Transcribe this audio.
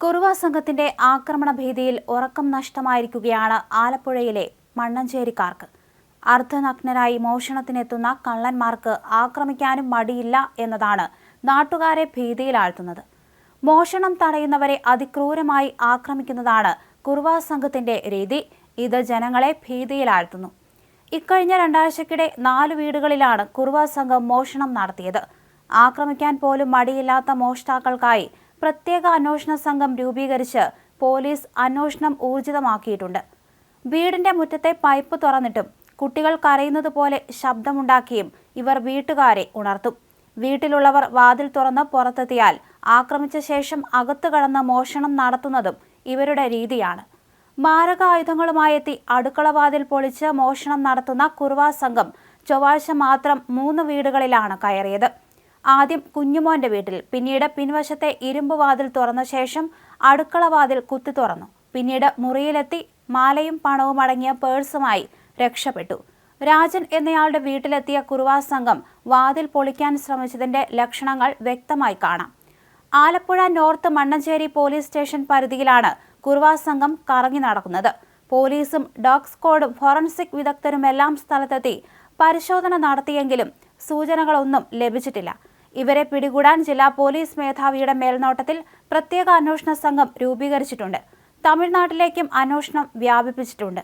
കുറുവ സംഘത്തിന്റെ ആക്രമണ ഭീതിയിൽ ഉറക്കം നഷ്ടമായിരിക്കുകയാണ് ആലപ്പുഴയിലെ മണ്ണഞ്ചേരിക്കാർക്ക്. അർദ്ധനഗ്നരായി മോഷണത്തിനെത്തുന്ന കള്ളന്മാർക്ക് ആക്രമിക്കാനും മടിയില്ല എന്നതാണ് നാട്ടുകാരെ ഭീതിയിലാഴ്ത്തുന്നത്. മോഷണം തടയുന്നവരെ അതിക്രൂരമായി ആക്രമിക്കുന്നതാണ് കുറുവ സംഘത്തിന്റെ രീതി. ഇത് ജനങ്ങളെ ഭീതിയിലാഴ്ത്തുന്നു. ഇക്കഴിഞ്ഞ രണ്ടാഴ്ചക്കിടെ നാല് വീടുകളിലാണ് കുറുവ സംഘം മോഷണം നടത്തിയത്. ആക്രമിക്കാൻ പോലും മടിയില്ലാത്ത മോഷ്ടാക്കൾക്കായി പ്രത്യേക അന്വേഷണ സംഘം രൂപീകരിച്ച് പോലീസ് അന്വേഷണം ഊർജിതമാക്കിയിട്ടുണ്ട്. വീടിന്റെ മുറ്റത്തെ പൈപ്പ് തുറന്നിട്ടും കുട്ടികൾ കരയുന്നത് പോലെ ശബ്ദമുണ്ടാക്കിയും ഇവർ വീട്ടുകാരെ ഉണർത്തും. വീട്ടിലുള്ളവർ വാതിൽ തുറന്ന് പുറത്തെത്തിയാൽ ആക്രമിച്ച ശേഷം അകത്തു കടന്ന് മോഷണം നടത്തുന്നതും ഇവരുടെ രീതിയാണ്. മാരക ആയുധങ്ങളുമായെത്തി അടുക്കള അടുക്കളവാതിൽ പൊളിച്ച് മോഷണം നടത്തുന്ന കുർവാ സംഘം ചൊവ്വാഴ്ച മാത്രം മൂന്ന് വീടുകളിലാണ് കയറിയത്. ആദ്യം കുഞ്ഞുമോന്റെ വീട്ടിൽ പിന്നീട് പിൻവശത്തെ ഇരുമ്പ് വാതിൽ തുറന്ന ശേഷം അടുക്കള വാതിൽ കുത്തി തുറന്നു. പിന്നീട് മുറിയിലെത്തി മാലയും പണവും അടങ്ങിയ പേഴ്സുമായി രക്ഷപ്പെട്ടു. രാജൻ എന്നയാളുടെ വീട്ടിലെത്തിയ കുറുവാ സംഘം വാതിൽ പൊളിക്കാൻ ശ്രമിച്ചതിന്റെ ലക്ഷണങ്ങൾ വ്യക്തമായി കാണാം. Alappuzha north Mannancherry police station പരിധിയിലാണ് കുറുവാ സംഘം കറങ്ങി നടക്കുന്നത്. പോലീസും ഡോഗ് സ്ക്വാഡും ഫോറൻസിക് വിദഗ്ധരും എല്ലാം സ്ഥലത്തെത്തി പരിശോധന നടത്തിയെങ്കിലും സൂചനകളൊന്നും ലഭിച്ചിട്ടില്ല. ഇവരെ പിടികൂടാൻ ജില്ലാ പോലീസ് മേധാവിയുടെ മേൽനോട്ടത്തിൽ പ്രത്യേക അന്വേഷണ സംഘം രൂപീകരിച്ചിട്ടുണ്ട്. തമിഴ്നാട്ടിലേക്കും അന്വേഷണം വ്യാപിപ്പിച്ചിട്ടുണ്ട്.